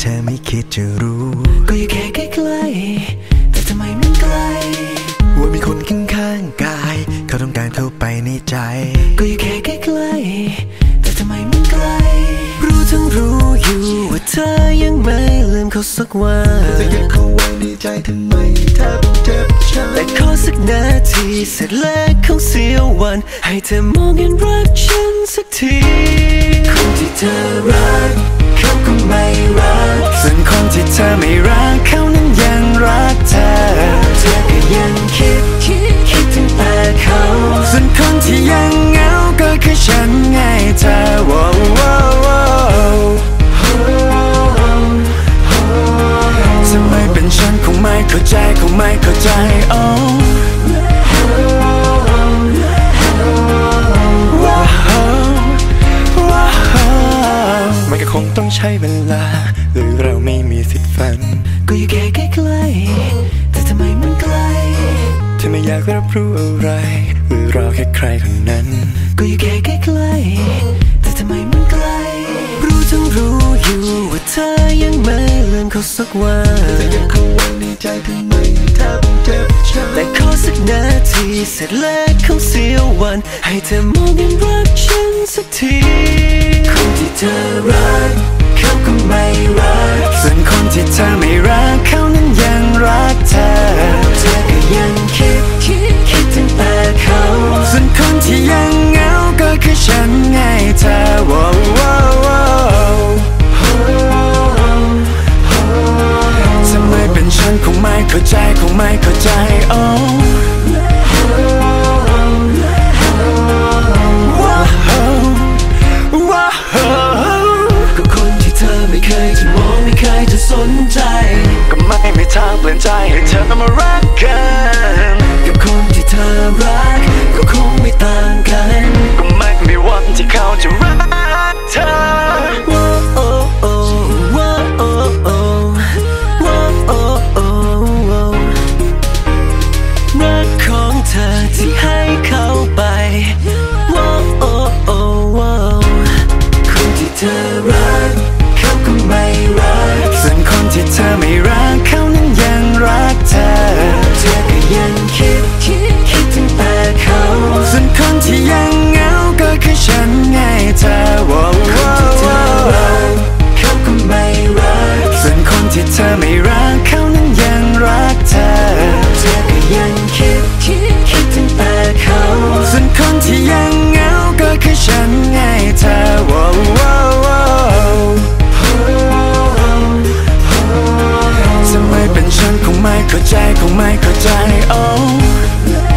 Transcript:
เธอไม่คิดจะรู้ ก็อยู่แค่ใกล้ๆแต่ทำไมมันไกล ว่ามีคนข้างๆกาย เขาต้องการเข้าไปในใจ ก็อยู่แค่ใกล้ๆแต่ทำไมมันไกล รู้ทั้งรู้อยู่ว่าเธอยังไม่ลืมเขาสักวันจะยังคงไว้ในใจทำไมเธอต้เจ็บช้ำแต่ขอสักนาทีเสร็จแล้วคงเสียวัน ให้เธอมองเห็นรักฉันสักทีคนที่เธอรักเขาก็ไม่รัก ต้องใช้เวลา หรือเราไม่มีสิทธิ์ฝัน ก็อยู่แค่ใกล้ๆแต่ทำไมมันไกลเธอไม่อยากรับรู้อะไร หรือรอแค่ใครคนนั้น ก็อยู่แค่ใกล้ๆแต่ทำไมมันไกล รู้ทั้งรู้อยู่ว่าเธอยังไม่ลืมเขาสักวันแต่ยังคงไว้ในใจทำไมเธอต้องเจ็บช้ำแต่ขอสักนาทีเสร็จแล้วของเสียวัน ให้เธอมองเห็นรักฉันสักทีคนที่เธอรัก ไม่รัก ส่วนคนที่เธอไม่รักเขานั้นยังรักเธอ เธอก็ยังคิดคิดคิดถึงแต่เขา ส่วนคนที่ยังเหงาก็คือฉันไงเธอว้าวว้าวว้าวทำไมเป็นฉันคงไม่เข้าใจคงไม่เข้าใจโใจ ไม่เข้าใจคงไม่เข้าใจ oh